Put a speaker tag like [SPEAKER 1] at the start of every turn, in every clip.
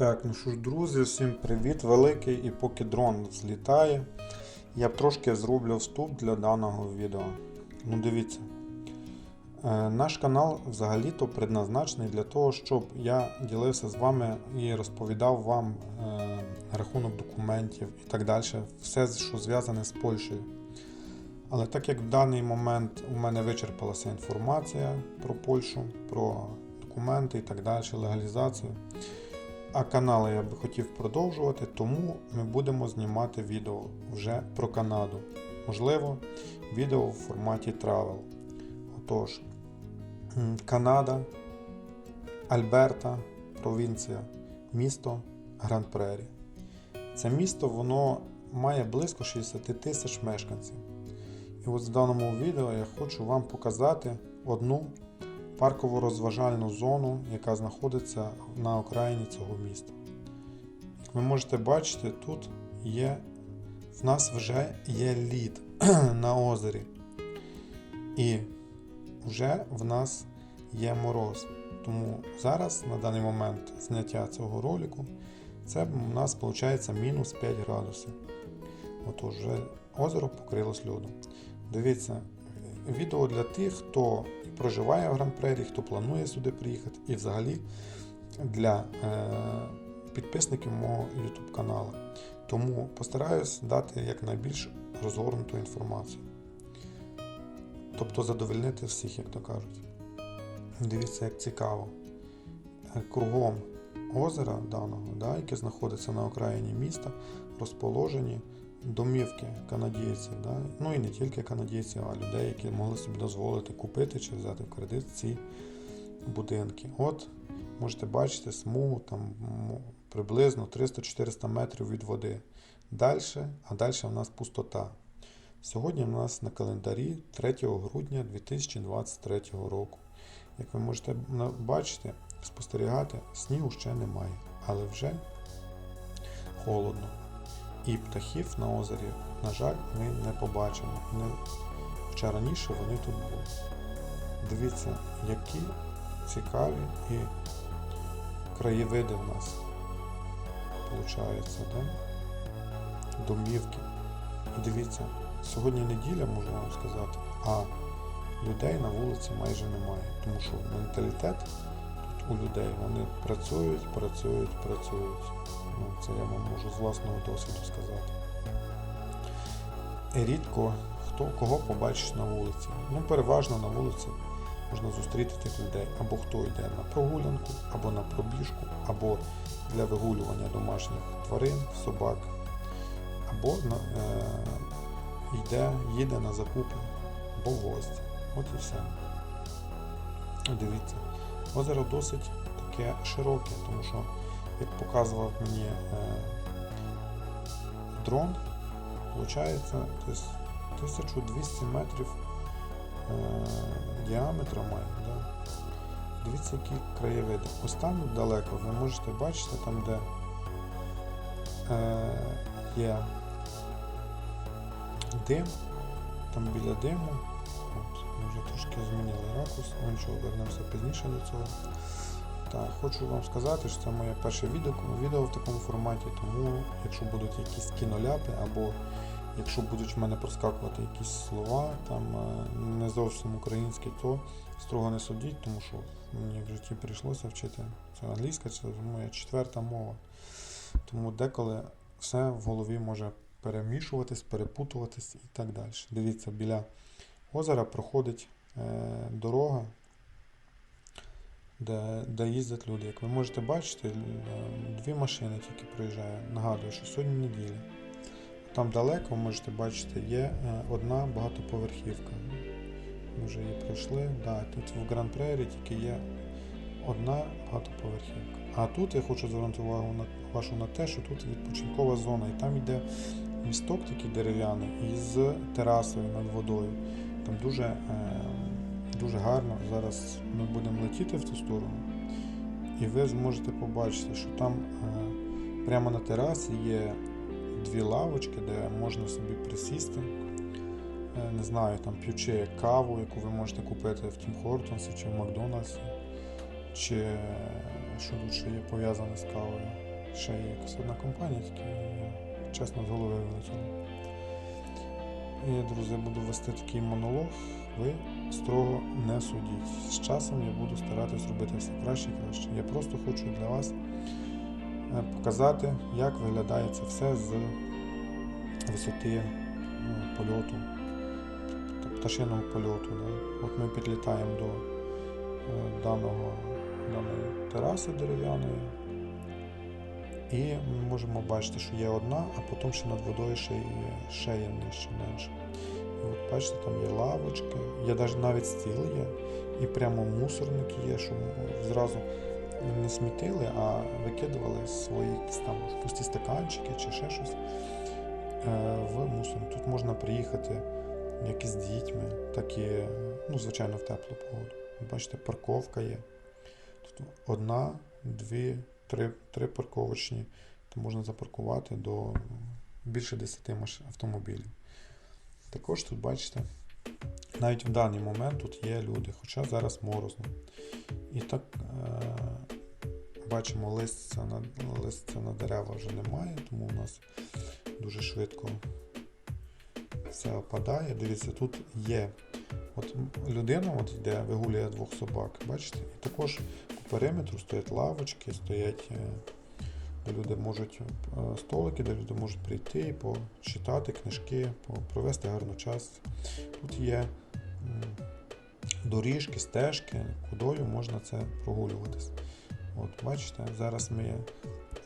[SPEAKER 1] Так, ну що ж, друзі, всім привіт великий. І поки дрон злітає, я трошки зроблю вступ для даного відео. Ну дивіться. Е, наш канал взагалі-то предназначений для того, щоб я ділився з вами і розповідав вам е, рахунок документів і так далі. Все, що зв'язане з Польщею. Але так як в даний момент у мене вичерпалася інформація про Польщу, про документи і так далі, легалізацію. А канали я би хотів продовжувати, тому ми будемо знімати відео вже про Канаду. Можливо, відео в форматі Travel. Отож, Канада, Альберта, провінція, місто Гранд Прері. Це місто воно має близько 60 тисяч мешканців. І от в даному відео я хочу вам показати одну парково-розважальну зону, яка знаходиться на окраїні цього міста. Як ви можете бачити, тут є в нас вже є лід на озері. І вже в нас є мороз. Тому зараз, на даний момент зняття цього ролику, це у нас виходить мінус 5 градусів. Отож, вже озеро покрилось льодом. Дивіться, відео для тих, хто проживає в Гран-Прері, хто планує сюди приїхати, і взагалі для е, підписників мого YouTube каналу. Тому постараюсь дати якнайбільш розгорнуту інформацію. Тобто задовольнити всіх, як то кажуть. Дивіться, як цікаво. Кругом озера даного, да, яке знаходиться на окраїні міста, розположені домівки канадійців, да? ну і не тільки канадійців, а людей, які могли собі дозволити купити чи взяти в кредит ці будинки. От можете бачити смугу там приблизно 300-400 метрів від води. Далі, а далі в нас пустота. Сьогодні в нас на календарі 3 грудня 2023 року. Як ви можете бачити, спостерігати, снігу ще немає, але вже холодно. І птахів на озері, на жаль, ми не побачимо. Не... Хоча раніше вони тут були. Дивіться, які цікаві і краєвиди в нас получаються, да? домівки. І дивіться, сьогодні неділя, можу вам сказати, а людей на вулиці майже немає. Тому що менталітет у людей, вони працюють, працюють, працюють. Ну, це я вам можу з власного досвіду сказати. Рідко хто кого побачиш на вулиці. Ну, переважно на вулиці можна зустріти тих людей, або хто йде на прогулянку, або на пробіжку, або для вигулювання домашніх тварин, собак, або на, е, йде, їде на закупи, або в гості. От і все. Дивіться, озеро досить таке широке, тому що як показував мені е, дрон, виходить 1200 метрів е, діаметра має. Да? Дивіться, які краєвиди. Ось там далеко ви можете бачити, там де е, є дим, там біля диму. От, вже трошки змінили ракурс, ну нічого, вернемося пізніше до цього. Так, хочу вам сказати, що це моє перше відео, відео в такому форматі, тому якщо будуть якісь кіноляпи, або якщо будуть в мене проскакувати якісь слова, там е, не зовсім українські, то строго не судіть, тому що мені в житті прийшлося вчити. Це англійська, це моя четверта мова. Тому деколи все в голові може перемішуватись, перепутуватись і так далі. Дивіться, біля озера проходить е, дорога де, де їздять люди. Як ви можете бачити, е, дві машини тільки проїжджають. Нагадую, що сьогодні неділя. Там далеко, ви можете бачити, є е, одна багатоповерхівка. Ми вже її пройшли. Да, тут в Гран Прері тільки є одна багатоповерхівка. А тут я хочу звернути увагу на вашу на те, що тут відпочинкова зона, і там йде місток такий дерев'яний із терасою над водою. Там дуже е, дуже гарно. Зараз ми будемо летіти в ту сторону, і ви зможете побачити, що там е, прямо на терасі є дві лавочки, де можна собі присісти. Е, Не знаю, там п'ючи каву, яку ви можете купити в Тім Хортонсі чи в Макдональдсі, чи що тут є пов'язане з кавою. ще є якась одна компанія, тільки чесно з голови вилетіло. І друзі, буду вести такий монолог. Ви строго не судіть. З часом я буду старатись робити все краще і краще. Я просто хочу для вас е, показати, як виглядає це все з висоти е, польоту, пташиного польоту. От ми підлітаємо до е, даного, даної тераси дерев'яної. І ми можемо бачити, що є одна, а потім ще над водою ще є, ще є нижче менше. І от бачите, там є лавочки, є навіть, стіл є, і прямо мусорник є, що зразу не смітили, а викидували свої там пусті стаканчики чи ще щось е, в мусорник. Тут можна приїхати як із дітьми, так і, ну, звичайно, в теплу погоду. Бачите, парковка є. Тут одна, дві, три, три парковочні, то можна запаркувати до більше 10 маш- автомобілів. Також тут бачите, навіть в даний момент тут є люди, хоча зараз морозно. І так е, бачимо, листя на, листя на дерева вже немає, тому у нас дуже швидко все опадає. Дивіться, тут є от людина от йде, вигулює двох собак, бачите? І також периметру стоять лавочки, стоять, е, люди можуть е, столики, де люди можуть прийти і почитати книжки, провести гарно час. Тут є доріжки, стежки, кудою можна це прогулюватись. От, бачите, зараз ми.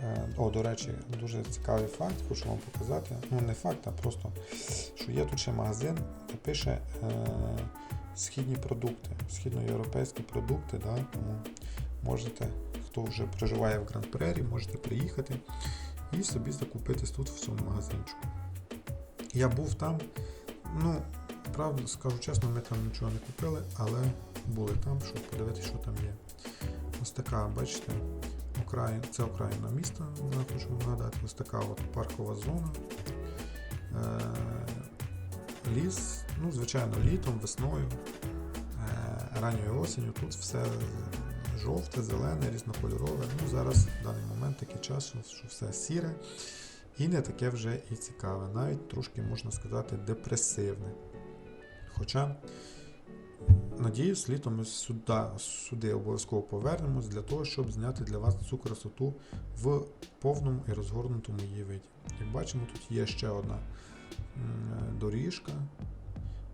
[SPEAKER 1] е, О, до речі, дуже цікавий факт, хочу вам показати. Ну, не факт, а просто, що є тут ще магазин, де пише е, східні продукти, східноєвропейські продукти, да, тому можете, хто вже проживає в Гранд Прері, можете приїхати і собі закупитись тут в цьому магазинчику. Я був там, ну, правда, скажу чесно, ми там нічого не купили, але були там, щоб подивитися, що там є. Ось така, бачите, окраїн, це окраїна міста, хочу вам нагадати, ось така от паркова зона. Е, ліс, ну, звичайно, літом, весною, е, ранньою осінню, тут все жовте, зелене, різнокольорове. Ну, зараз в даний момент такий час, що, все сіре і не таке вже і цікаве, навіть трошки можна сказати депресивне. Хоча, надіюсь, літом ми сюди, сюди обов'язково повернемось для того, щоб зняти для вас цю красоту в повному і розгорнутому її виді. Як бачимо, тут є ще одна доріжка,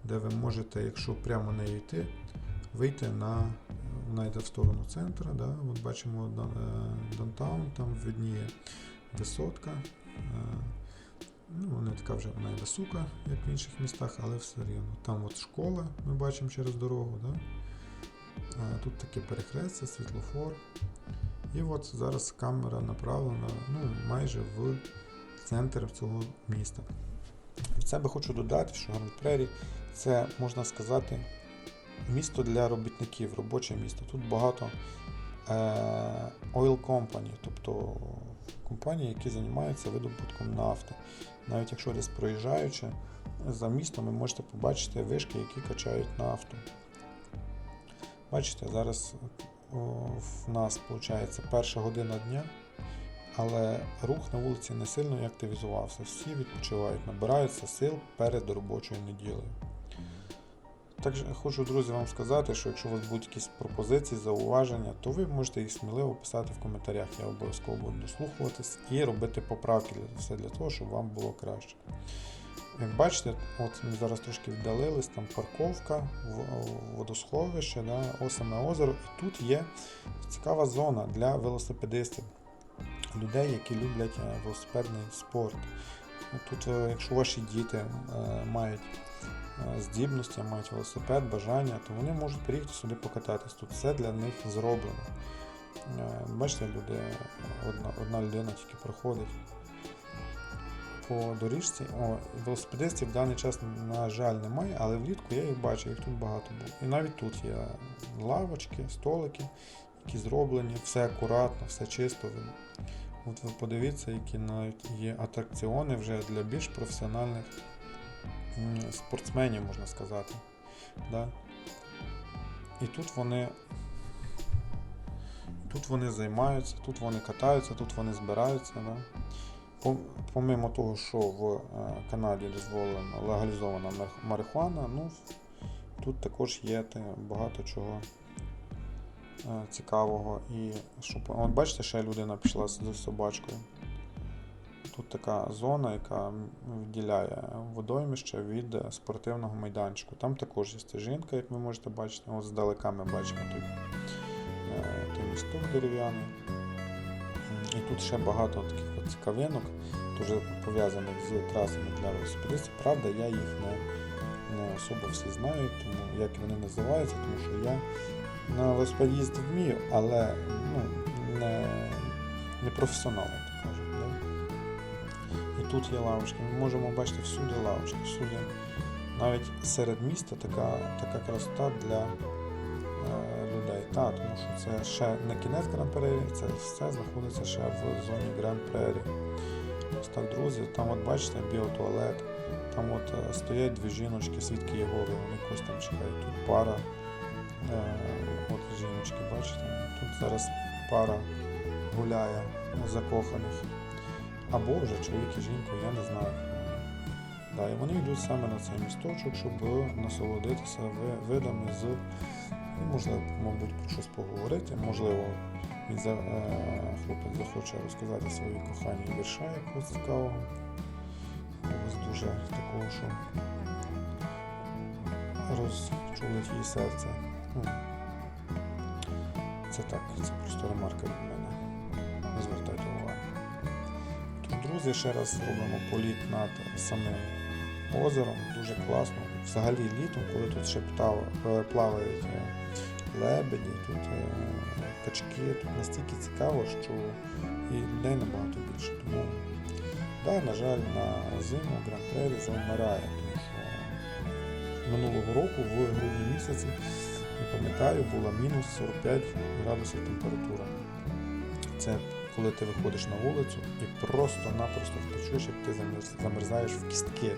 [SPEAKER 1] де ви можете, якщо прямо нею йти, вийти на йде в сторону центру. Да? От бачимо дан- е, Даунтаун, там видніє висотка. Е, Ну, вона така вже вона і висока, як в інших містах, але все рівно. Там от школа, ми бачимо через дорогу. Да? Тут таке перехрестя, світлофор. І от зараз камера направлена ну, майже в центр цього міста. В це би хочу додати, що Гранд Прері це, можна сказати, місто для робітників, робоче місто. Тут багато е, oil company, тобто компанії, які займаються видобутком нафти. Навіть якщо десь проїжджаючи за містом, ви можете побачити вишки, які качають нафту. Бачите, зараз о, в нас виходить перша година дня, але рух на вулиці не сильно активізувався. Всі відпочивають, набираються сил перед робочою неділею. Також хочу, друзі, вам сказати, що якщо у вас будуть якісь пропозиції, зауваження, то ви можете їх сміливо писати в коментарях. Я обов'язково буду дослухуватись і робити поправки для все для того, щоб вам було краще. Як бачите, от ми зараз трошки віддалились, там парковка, водосховище, да, ось саме озеро. І тут є цікава зона для велосипедистів, людей, які люблять е, велосипедний спорт. Тут, е, якщо ваші діти е, мають здібності, мають велосипед, бажання, то вони можуть приїхати сюди покататись. Тут все для них зроблено. Е, Бачите, люди, одна, одна людина тільки проходить по доріжці. О, велосипедистів в даний час, на жаль, немає, але влітку я їх бачу, їх тут багато було. І навіть тут є лавочки, столики, які зроблені, все акуратно, все чисто. От ви подивіться, які навіть є атракціони вже для більш професіональних спортсменів, можна сказати. Да? І тут вони. Тут вони займаються, тут вони катаються, тут вони збираються. Да? Помимо того, що в е, Канаді дозволена легалізована марихуана, ну, тут також є багато чого е, цікавого. І щоб, от бачите, ще людина пішла з собачкою. Тут така зона, яка відділяє водоймище від е, спортивного майданчику. Там також є стежинка, як ви можете бачити. От здалека ми бачимо той, е, той місток дерев'яний. І тут ще багато таких цікавинок, дуже пов'язаних з трасами для велосипедистів. Правда, я їх не, не особо всі знаю, тому як вони називаються, тому що я на велосипеді їздити вмію, але ну, не, не професіонал, тут є лавочки. Ми можемо бачити всюди лавочки, всюди. Навіть серед міста така, така красота для е, людей. Та, тому що це ще не кінець Гран Прері, це все знаходиться ще в зоні Гран Прері. Ось так, друзі, там от бачите біотуалет, там от е, стоять дві жіночки, свідки Єгови, вони когось там чекають. Тут пара. Е, от жіночки, бачите? Тут зараз пара гуляє ну, закоханих. Або вже чоловік і жінка, я не знаю. Да, і вони йдуть саме на цей місточок, щоб насолодитися видами з, ну, можливо, мабуть, про щось поговорити. Можливо, він за, е, хлопець захоче розказати своїй коханій вірша якогось цікавого. Ось дуже такого, що розчулить її серце. Ну, це так, це просто ремарка від мене. Друзі, ще раз робимо політ над самим озером. Дуже класно. Взагалі літом, коли тут ще е, плавають е, лебеді, тут е, качки, тут настільки цікаво, що і людей набагато більше. Тому, да, на жаль, на зиму Гран Прері завмирає, тому що минулого року в грудні місяці, я пам'ятаю, була мінус 45 градусів температура. Це коли ти виходиш на вулицю і просто-напросто втечеш, як ти замерзаєш в кістки.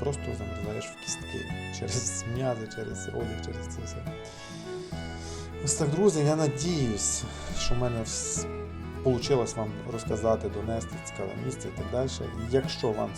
[SPEAKER 1] Просто замерзаєш в кістки. Через м'язи, через одяг, через це все. Ось так, друзі, я надіюсь, що в мене вийшло вам розказати, донести цікаве місце і так далі. Якщо вам